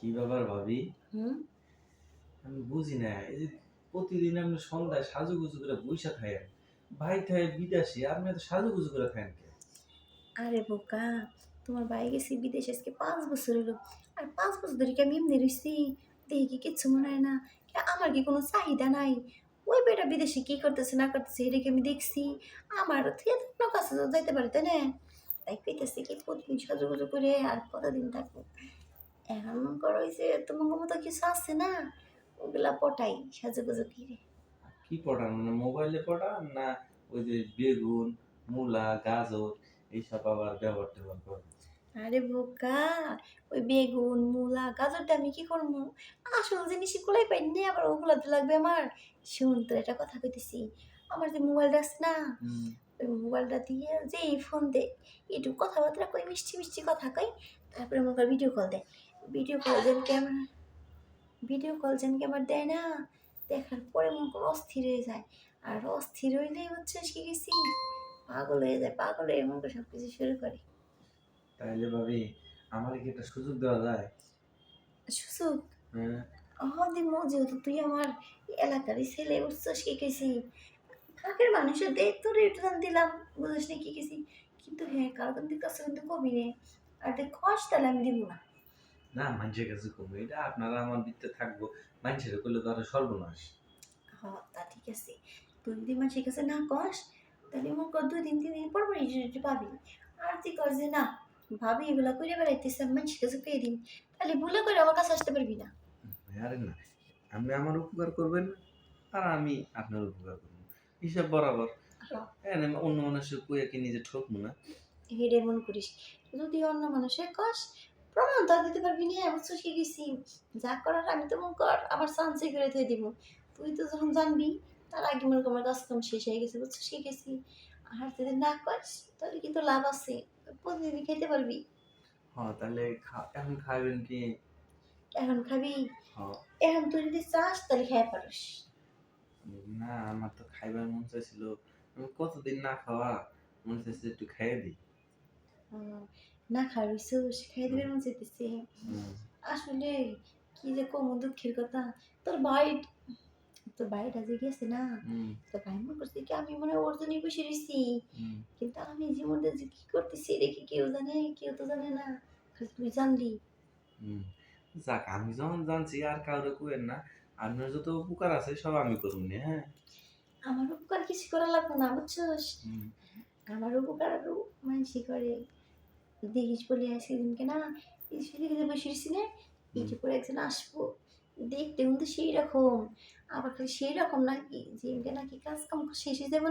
কি ব্যাপার ভাবি? আমি বুঝি না এই যে প্রতিদিন আপনি সন্ধ্যায় সাজুগুজু করে বইসা থাকেন ভাই থাকে বিদেশি আপনি তো সাজুগুজু করে থাকেন কে আরে বোকা তোমার ভাই গেছি বিদেশে আজকে পাঁচ বছর হলো। আর পাঁচ বছর ধরে কি আমি এমনি রইছি? দেখি কি কিচ্ছু মনে হয় না। আমার কি কোনো চাহিদা নাই? ওই বেটা বিদেশে কি করতেছে না করতেছে এটা কি আমি দেখছি? আমার আপনার কাছে যাইতে পারে তাই না? তাই পেতেছি কি প্রতিদিন সাজুগুজু করে আর কতদিন থাকব? এখন মন করো ওই যে তোমার মতো কিছু আছে না ওগুলা পটাই সাজুগুজু কিরে। কি পড়ান মানে মোবাইলে পড়ান না ওই যে বেগুন মূলা গাজর এইসব আবার ব্যবহার ট্যাবহার করেন? আরে বোকা ওই বেগুন মূলা গাজরটা আমি কি করব? আসল জিনিস গুলাই পাই না আবার ওগুলা তো লাগবে আমার। শুন তোর একটা কথা কইতেছি আমার যে মোবাইলটা আছে না ওই মোবাইলটা দিয়ে যে এই ফোন দে একটু কথাবার্তা কই মিষ্টি মিষ্টি কথা কই তারপরে আমাকে ভিডিও কল দেয় ভিডিও কল যেন ক্যামেরা ভিডিও কল যেন ক্যামেরা দেয় না দেখার পরে মন করে অস্থির হয়ে যায়। আর অস্থির হইলেই হচ্ছে কি গেছি পাগল হয়ে যায় পাগল হয়ে মন করে সব কিছু শুরু করে। তাইলে ভাবি আমার কি একটা সুযোগ দেওয়া যায়? সুযোগ? হ্যাঁ। আমাদের যেহেতু তুই আমার এলাকারই ছেলে বুঝছিস কি কেছি ফাঁকের মানুষের দেখ তোর একটু দিলাম বুঝিস না কি কিন্তু হ্যাঁ কারও দাম দিতে কাছে কিন্তু কবি রে আর দেখ খস তাহলে আমি দিব না। না মানুষের কাছে কমবে এটা আপনারা আমার দিতে থাকব। মানুষের করলে তো সর্বনাশ। হ তা ঠিক আছে। তুই যদি মানুষের কাছে না কস তাহলে মন কর দুই দিন তিন দিন পর পাবি। আর তুই কর যে না ভাবি এগুলা করে বেড়াইতেছে আমি মানুষের কাছে দিন তাহলে ভুলে করে আমার কাছে আসতে পারবি না। আরে না আপনি আমার উপকার করবেন আর আমি আপনার উপকার করব। হিসাব বরাবর। হ্যাঁ অন্য মানুষের কুয়ে কি নিজে ঠকবো না? হেডে মন করিস। যদি অন্য মানুষের কস প্রমাণ তো দিতে পারবি না বুঝছ কি গেছি। যা করার আমি তো মন কর আবার চান্সই করে দিয়ে দিব। তুই তো যখন জানবি তার আগে মনে কর আমার কাজ কাম শেষ হয়ে গেছে বুঝছ শিখেছি আর যদি না করিস তাহলে কিন্তু লাভ আছে। প্রতিদিন খেতে পারবি। হ্যাঁ তাহলে এখন খাবেন কি? এখন খাবি? হ্যাঁ। এখন তুই যদি চাস তাহলে খেয়ে পারিস। না আমার তো খাইবার মন চাইছিল। আমি কতদিন না খাওয়া মনে চাইছে একটু খাইয়ে দিই। না দিবে মন চাইতেছে। আসলে কি যে কম দুঃখের কথা তোর ভাই তোর ভাইটা যে গেছে না তো ভাই মনে করছে কি আমি মনে ওর জন্যই বসে রয়েছি কিন্তু আমি জীবনে যে কি করতেছি দেখি কেউ জানে? কেউ তো জানে না। খালি তুই জানলি। যাক আমি যখন জানছি আর কাউরে কুয়েন না আপনার যত উপকার আছে সব আমি করুন হ্যাঁ? আমার উপকার কিছু করা লাগবে না বুঝছস? হুম, আমার উপকার মানুষ করে। দেখিস বলে দিনকে না সেদিকে যে বসে রয়েছি না করে একজন আসব দেখতে কিন্তু সেই রকম আবার খালি সেই রকম নাকি যে নাকি কাজ কাম শেষে হয়ে যাবে